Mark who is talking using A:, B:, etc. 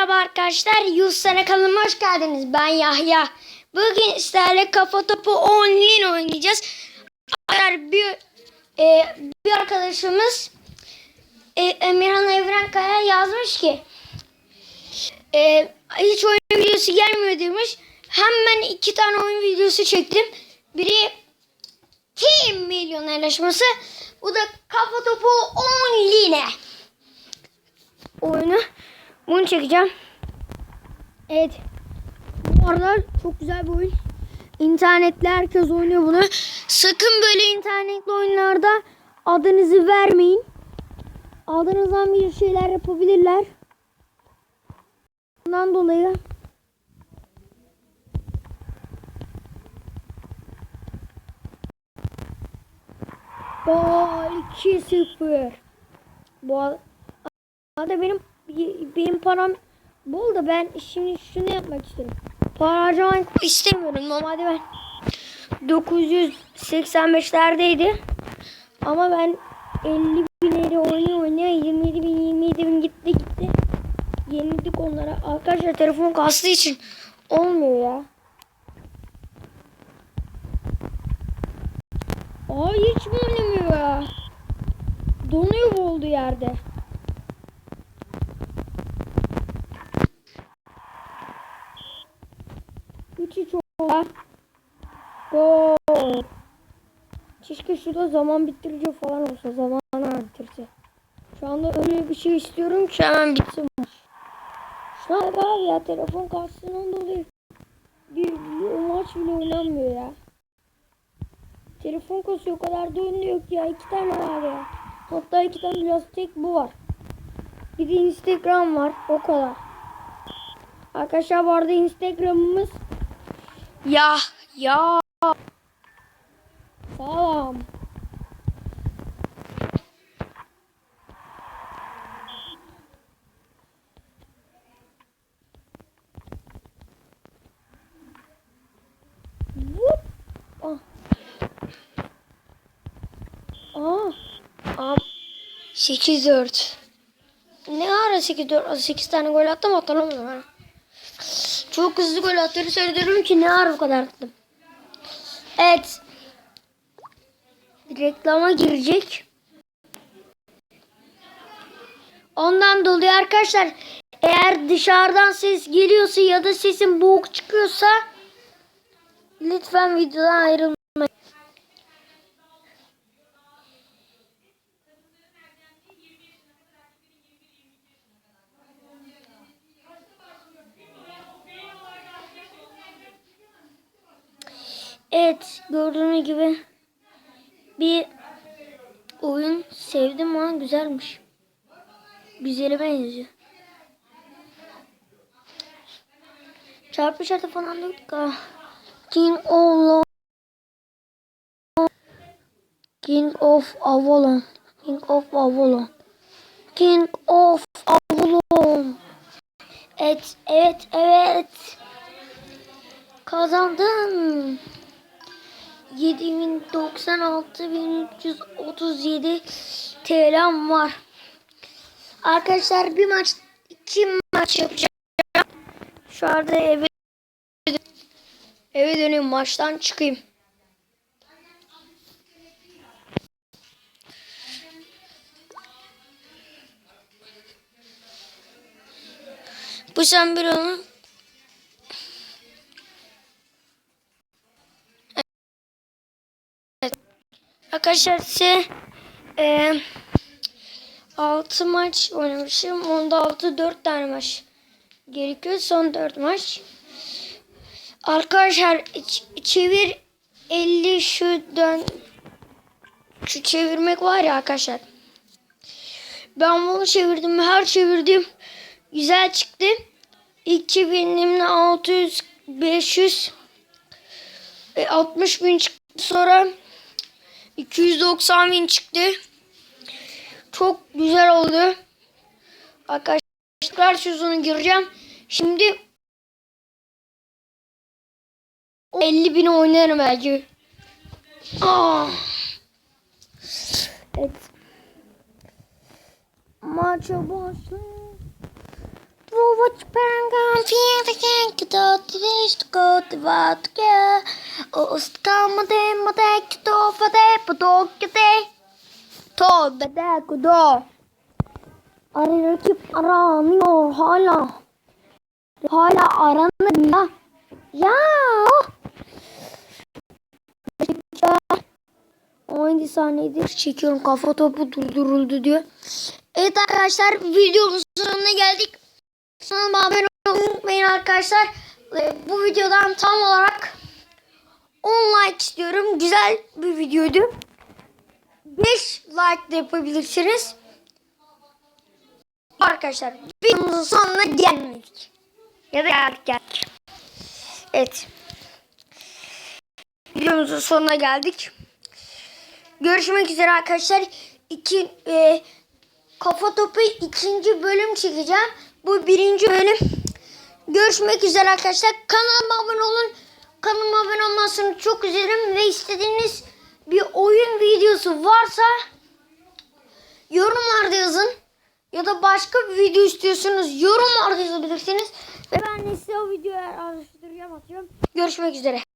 A: Merhaba arkadaşlar. Yusuf'un kanalıma hoş geldiniz. Ben Yahya. Bugün sizlerle kafa topu online oynayacağız. Bir, e, bir arkadaşımız e, Emirhan Evrenkaya yazmış ki e, hiç oyun videosu gelmiyor demiş. Hemen iki tane oyun videosu çektim. Biri Team Milyonerleşmesi. Bu da kafa topu online oyunu. Bunu çekeceğim. Evet. Bu arada çok güzel bir oyun. İnternette herkes oynuyor bunu. Sakın böyle internetli oyunlarda adınızı vermeyin. Adınızdan bir şeyler yapabilirler. Bundan dolayı Gol 2-0. Bu arada benim benim param bol da ben şimdi şunu yapmak istiyorum. Para harcamak istemiyorum. Normalde ben 985'lerdeydi. Ama ben 50 binleri oynaya oynaya 27 bin 27 bin gitti gitti. Yenildik onlara. Arkadaşlar telefon kastığı için olmuyor ya. Aa hiç mi oynamıyor ya? Donuyor bu olduğu yerde. Üçü çok Gol. Keşke şurada zaman bittirici falan olsa. Zamanı bitirse. Şu anda öyle bir şey istiyorum ki hemen bitsin maç. Bak abi ya telefon kastından dolayı bir, bir maç bile oynanmıyor ya. Telefon kasıyor o kadar da ünlü yok ya. iki tane var ya. Hatta iki tane biraz tek bu var. Bir de Instagram var. O kadar. Arkadaşlar bu arada Instagram'ımız ya ya 8-4. Ne ara 8-4? 8 tane gol attım hatırlamıyorum ha. Çok hızlı gol attığını söylüyorum ki ne ara bu kadar attım. Evet. Reklama girecek. Ondan dolayı arkadaşlar eğer dışarıdan ses geliyorsa ya da sesin boğuk çıkıyorsa lütfen videodan ayrılmayın. Evet gördüğünüz gibi bir oyun sevdim ama güzelmiş. Güzele benziyor. Çarpı şartı falan ha. King of King of Avalon. King of Avalon. King of Avalon. Evet, evet, evet. Kazandın. 7096.337 TL'm var. Arkadaşlar bir maç iki maç yapacağım. Şu anda eve eve döneyim maçtan çıkayım. Bu sen bir onun Arkadaşlar size e, 6 maç oynamışım. Onda 6 4 tane maç gerekiyor. Son 4 maç. Arkadaşlar çevir 50 şu dön şu çevirmek var ya arkadaşlar. Ben bunu çevirdim. Her çevirdim güzel çıktı. İlk çevirdiğimde 600 500 e, 60 bin çıktı. Sonra 290 bin çıktı. Çok güzel oldu. Arkadaşlar sezonu gireceğim. Şimdi 50 bin oynarım belki. Aa. Evet. Maça başla. Prova Parangam fiyen kito tiviş ko tivatke Ostkama de mate kito fade padokete To bede kudo Arı rakip aranıyor hala Hala aranır ya Ya 17 saniyedir çekiyorum kafa topu durduruldu diyor. Evet arkadaşlar videomuzun sonuna geldik. Kanalıma abone olmayı unutmayın arkadaşlar. Bu videodan tam olarak 10 like istiyorum. Güzel bir videoydu. 5 like de yapabilirsiniz. Arkadaşlar videomuzun sonuna gelmedik. Ya da geldik geldik. Evet. Videomuzun sonuna geldik. Görüşmek üzere arkadaşlar. İki, e, kafa topu ikinci bölüm çekeceğim. Bu birinci bölüm. Görüşmek üzere arkadaşlar. Kanalıma abone olun. Kanalıma abone olmasını çok üzerim ve istediğiniz bir oyun videosu varsa yorumlarda yazın. Ya da başka bir video istiyorsanız yorumlarda yazabilirsiniz. Ve ben de size o videoyu araştıracağım atıyorum. Görüşmek üzere.